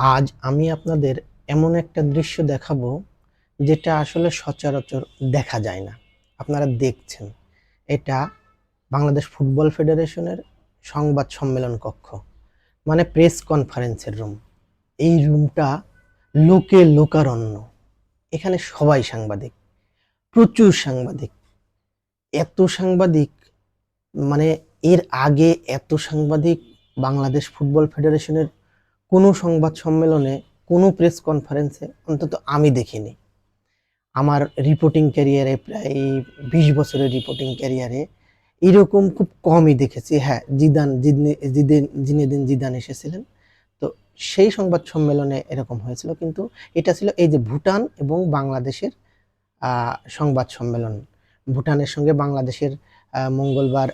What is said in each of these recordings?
আজ আমি আপনাদের এমন একটা দৃশ্য দেখাবো যেটা আসলে সচরাচর দেখা যায় না। আপনারা দেখছেন। এটা বাংলাদেশ ফুটবল ফেডারেশনের সংবাদ সম্মেলন কক্ষ মানে প্রেস কনফারেন্সের রুম। এই রুমটা লোকে লোকারণ্য। এখানে সবাই সাংবাদিক, প্রচুর সাংবাদিক। এত সাংবাদিক মানে এর আগে এত সাংবাদিক বাংলাদেশ ফুটবল ফেডারেশনের কোনো সংবাদ সম্মেলনে, কোনো প্রেস কনফারেন্সে অন্তত আমি দেখিনি। আমার রিপোর্টিং ক্যারিয়ারে প্রায় বিশ বছরের রিপোর্টিং ক্যারিয়ারে এরকম খুব কমই দেখেছি। হ্যাঁ জিদান, জিদনে জিনেদিন জিদান এসেছিলেন। তো সেই সংবাদ সম্মেলনে এরকম হয়েছিল। কিন্তু এটা ছিল এই যে ভুটান এবং বাংলাদেশের সংবাদ সম্মেলন। ভুটানের সঙ্গে বাংলাদেশের মঙ্গলবার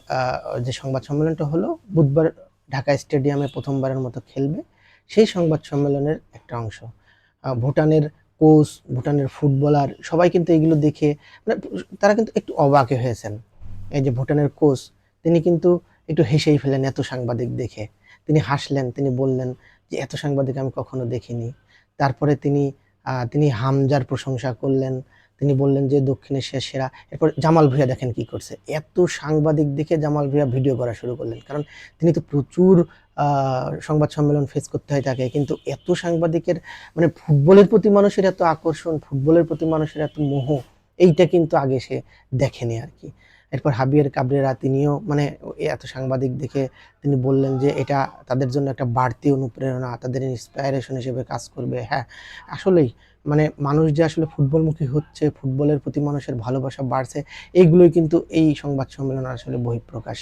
যে সংবাদ সম্মেলনটা হলো, বুধবার ঢাকা স্টেডিয়ামে প্রথমবারের মতো খেলবে। সেই সংবাদ সম্মেলনের একটা অংশ। ভুটানের কোচ, ভুটানের ফুটবলার সবাই কিন্তু এগুলো দেখে মানে তারা কিন্তু একটু অবাকে হয়েছেন। এই যে ভুটানের কোচ, তিনি কিন্তু একটু হেসেই ফেলেন এত সাংবাদিক দেখে। তিনি হাসলেন, তিনি বললেন যে, এত সাংবাদিক আমি কখনো দেখিনি। তারপরে তিনি তিনি হামজার প্রশংসা করলেন। তিনি বললেন যে দক্ষিণ এশিয়ার সেরা। এরপর জামাল ভুঁইয়া দেখেন কি করছে। এত সাংবাদিক দেখে জামাল ভুঁইয়া ভিডিও করা শুরু করলেন। কারণ তিনি তো প্রচুর সংবাদ সম্মেলন ফেস করতে হয় তাকে। কিন্তু এত সাংবাদিকের মানে ফুটবলের প্রতি মানুষের এত আকর্ষণ, ফুটবলের প্রতি মানুষের এত মোহ, এইটা কিন্তু আগে সে দেখেনি আর কি। এরপর হাবিয়ার কাবরেরা তিনিও মানে এত সাংবাদিক দেখে তিনি বললেন যে এটা তাদের জন্য একটা বাড়তি অনুপ্রেরণা, তাদের ইন্সপায়ারেশন হিসেবে কাজ করবে। হ্যাঁ আসলেই মানে মানুষ যে আসলে ফুটবলমুখী হচ্ছে, ফুটবলের প্রতি মানুষের ভালোবাসা বাড়ছে, এইগুলোই কিন্তু এই সংবাদ সম্মেলনের আসলে বহিঃপ্রকাশ।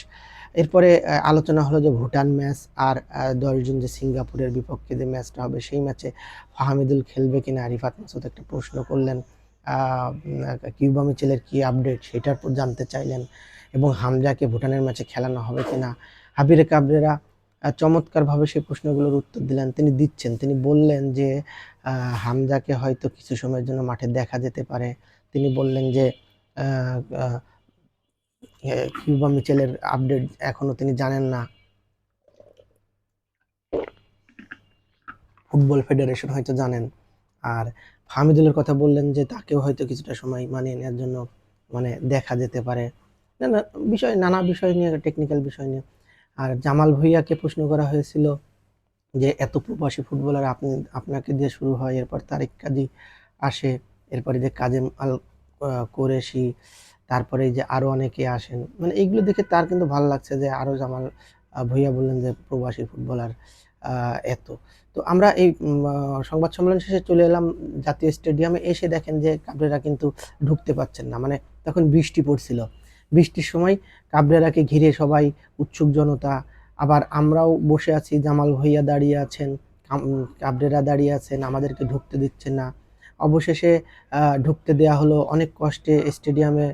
এরপরে আলোচনা হলো যে ভুটান ম্যাচ আর দশজন যে সিঙ্গাপুরের বিপক্ষে যে ম্যাচটা হবে, সেই ম্যাচে ফাহামিদুল খেলবে কিনা? আরিফাত মাসুদ একটা প্রশ্ন করলেন। কিউবা মিচেলের কি আপডেট সেটার জানতে চাইলেন এবং হামজাকে ভুটানের ম্যাচে খেলানো হবে কিনা। হাবিরে কাবরেরা চমৎকারভাবে সেই প্রশ্নগুলোর উত্তর দিলেন। তিনি দিচ্ছেন, তিনি বললেন যে হামজাকে হয়তো কিছু সময়ের জন্য মাঠে দেখা যেতে পারে। তিনি বললেন যে কিউবা মিচেলের আপডেট এখনও তিনি জানেন না। ফুটবল ফেডারেশন হয়তো জানেন। আর হামিদুলের কথা বললেন যে তাকেও হয়তো কিছুটা সময় মানিয়ে নেওয়ার জন্য মানে দেখা যেতে পারে। না না, বিষয়, নানা বিষয় নিয়ে টেকনিক্যাল বিষয় নিয়ে। আর জামাল ভুঁইয়াকে প্রশ্ন করা হয়েছিল যে, এত প্রবাসী ফুটবলার আপনি, আপনাকে দিয়ে শুরু হয়, এরপর তারেক কাজী আসে, এরপরে যে কাজেম আল কোরেশি তারপরে যে আরও অনেকে আসেন। মানে এইগুলো দেখে তার কিন্তু ভালো লাগছে যে আরও জামাল ভুঁইয়া বললেন যে প্রবাসী ফুটবলার এত। তো আমরা এই সংবাদ সম্মেলন শেষে চলে এলাম জাতীয় স্টেডিয়ামে, এসে দেখেন যে কাবরেরা কিন্তু ঢুকতে পারছেন না। মানে তখন বৃষ্টি পড়ছিল। বৃষ্টির সময় কাবরেরাকে ঘিরে সবাই উৎসুক জনতা, আবার আমরাও বসে আছি, জামাল ভুঁইয়া দাঁড়িয়ে আছেন কাবরেরা দাঁড়িয়ে আছেন, আমাদেরকে ঢুকতে দিচ্ছেন না। অবশেষে ঢুকতে দেয়া হলো অনেক কষ্টে স্টেডিয়ামে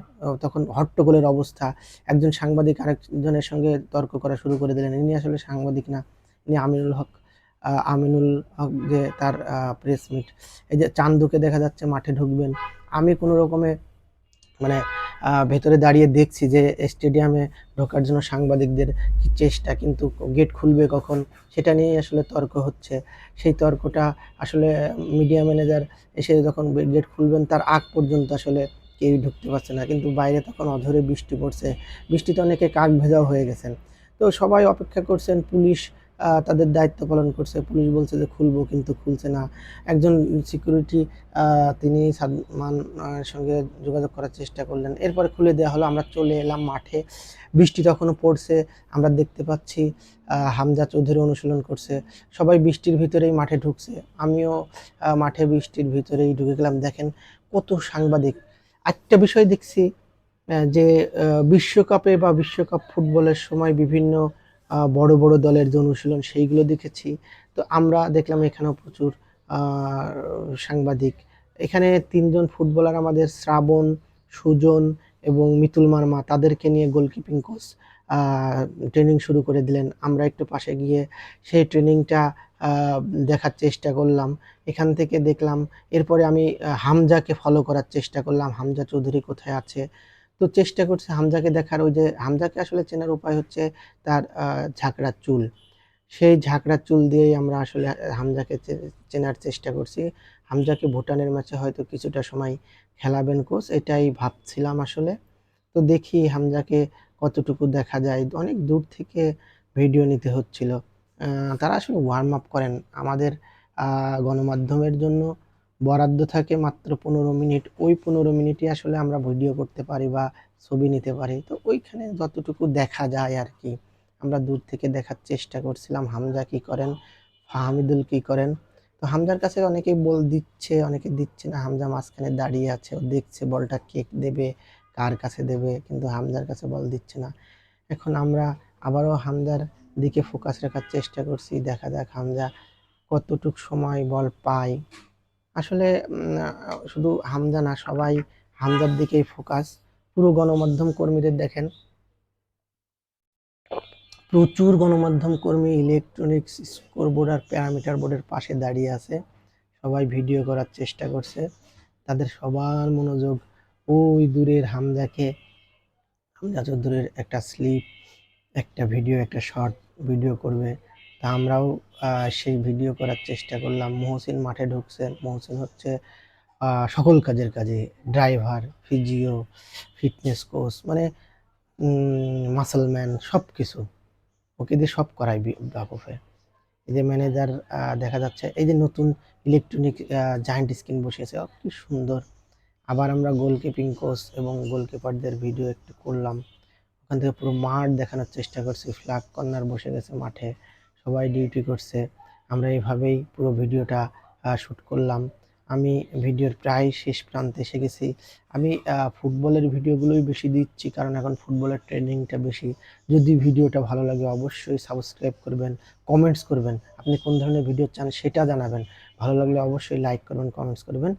তখন হট্টগোলের অবস্থা। একজন সাংবাদিক আরেকজনের সঙ্গে তর্ক করা শুরু করে দিলেন। ইনি আসলে সাংবাদিক না। ইনি আমিনুল হক আমিনুল হক যে তার প্রেস মিট এই যে চান্দুকে দেখা যাচ্ছে মাঠে ঢুকবেন। আমি কোনো রকমে মানে ভেতরে দাঁড়িয়ে দেখছি যে স্টেডিয়ামে ঢোকার জন্য সাংবাদিকদের কি চেষ্টা, কিন্তু গেট খুলবে কখন, সেটা নিয়েই আসলে তর্ক হচ্ছে। সেই তর্কটা আসলে মিডিয়া ম্যানেজার এসে যখন গেট খুলবেন, তার আগ পর্যন্ত আসলে কেউই ঢুকতে পারছে না। কিন্তু বাইরে তখন অঝরে বৃষ্টি পড়ছে। বৃষ্টিতে অনেকে কাক ভেজাও হয়ে গেছেন। তো সবাই অপেক্ষা করছেন, পুলিশ তাদের দায়িত্ব পালন করছে। পুলিশ বলছে যে খুলবো কিন্তু খুলছে না। একজন সিকিউরিটি তিনি সাদমান সঙ্গে যোগাযোগ করার চেষ্টা করলেন। এরপরে খুলে দেওয়া হলো, আমরা চলে এলাম মাঠে। বৃষ্টি তখনও পড়ছে, আমরা দেখতে পাচ্ছি হামজা চৌধুরী অনুশীলন করছে। সবাই বৃষ্টির ভিতরেই মাঠে ঢুকছে। আমিও মাঠে বৃষ্টির ভিতরেই ঢুকে গেলাম। দেখেন কত সাংবাদিক। একটা বিষয় দেখছি যে বিশ্বকাপে বা বিশ্বকাপ ফুটবলের সময় বিভিন্ন বড় বড় দলের যে অনুশীলন সেইগুলো দেখেছি। তো আমরা দেখলাম এখানেও প্রচুর সাংবাদিক। এখানে তিনজন ফুটবলার আমাদের শ্রাবণ, সুজন এবং মিতুল মার্মা তাদেরকে নিয়ে গোলকিপিং কোচ ট্রেনিং শুরু করে দিলেন। আমরা একটু পাশে গিয়ে সেই ট্রেনিংটা দেখার চেষ্টা করলাম। এখান থেকে দেখলাম, এরপরে আমি হামজাকে ফলো করার চেষ্টা করলাম। হামজা চৌধুরী কোথায় আছে? তো চেষ্টা করছে হামজাকে দেখার, ওই যে হামজাকে আসলে চেনার উপায় হচ্ছে তার ঝাঁকড়া চুল। সেই ঝাঁকড়া চুল দিয়েই আমরা আসলে হামজাকে চেনার চেষ্টা করছি। হামজাকে ভুটানের ম্যাচে হয়তো কিছুটা সময় খেলাবেন কোচ, এটাই ভাবছিলাম আসলে। তো দেখি হামজাকে কতটুকু দেখা যায়। অনেক দূর থেকে ভিডিও নিতে হচ্ছিল। তারা আসলে ওয়ার্ম আপ করেন আমাদের গণমাধ্যমের জন্য। বরাদ্দ থাকে মাত্র পনেরো মিনিট, ওই পনেরো মিনিটই আসলে আমরা ভিডিও করতে পারি বা ছবি নিতে পারি। তো ওইখানে যতটুকু দেখা যায় আর কি, আমরা দূর থেকে দেখার চেষ্টা করছিলাম, হামজা কি করেন, ফাহামিদুল কি করেন। তো হামজার কাছে অনেকেই বল দিচ্ছে, অনেকে দিচ্ছে না, হামজা মাঝখানে দাঁড়িয়ে আছে, ও দেখছে বলটা কেক দেবে, কার কাছে দেবে, কিন্তু হামজার কাছে বল দিচ্ছে না। এখন আমরা আবারও হামজার দিকে ফোকাস রাখার চেষ্টা করছি, দেখা যাক হামজা কতটুক সময় বল পায়। আসলে শুধু হামজা না, সবাই হামজার দিকেই ফোকাস পুরো গণমাধ্যম কর্মীদের দেখেন। প্রচুর গণমাধ্যম কর্মী ইলেকট্রনিক্স স্কোরবোর্ড আর প্যারামিটার বোর্ডের পাশে দাঁড়িয়ে আছে। সবাই ভিডিও করার চেষ্টা করছে। তাদের সবার মনোযোগ ওই দূরের হামজাকে, হামজা চৌধুরীর একটা স্লিপ একটা ভিডিও একটা শর্ট ভিডিও করবে। তা আমরাও সেই ভিডিও করার চেষ্টা করলাম। মহসিন মাঠে ঢুকছেন। মহসিন হচ্ছে সকল কাজের কাজে। ড্রাইভার, ফিজিও, ফিটনেস কোচ মানে মাসলম্যান সব কিছু ওকে দিয়ে সব করাই বাকুফে এই যে ম্যানেজার দেখা যাচ্ছে, এই যে নতুন ইলেকট্রনিক জায়ান্ট স্ক্রিন বসিয়েছে কি সুন্দর। আবার আমরা গোলকিপিং কোচ এবং গোলকিপারদের ভিডিও একটু করলাম। ওখান থেকে পুরো মাঠ দেখানোর চেষ্টা করছি। ফ্ল্যাগ কর্নার বসে গেছে মাঠে। সবাই ডিউটি করছে। আমরা এইভাবেই পুরো ভিডিওটা শ্যুট করলাম। আমি ভিডিওর প্রায় শেষ প্রান্তে এসে গেছি। আমি ফুটবলের ভিডিওগুলোই বেশি দিচ্ছি, কারণ এখন ফুটবলের ট্রেনিংটা বেশি। যদি ভিডিওটা ভালো লাগে, অবশ্যই সাবস্ক্রাইব করবেন কমেন্টস করবেন। আপনি কোন ধরনের ভিডিও চান সেটা জানাবেন। ভালো লাগলে অবশ্যই লাইক করবেন কমেন্টস করবেন।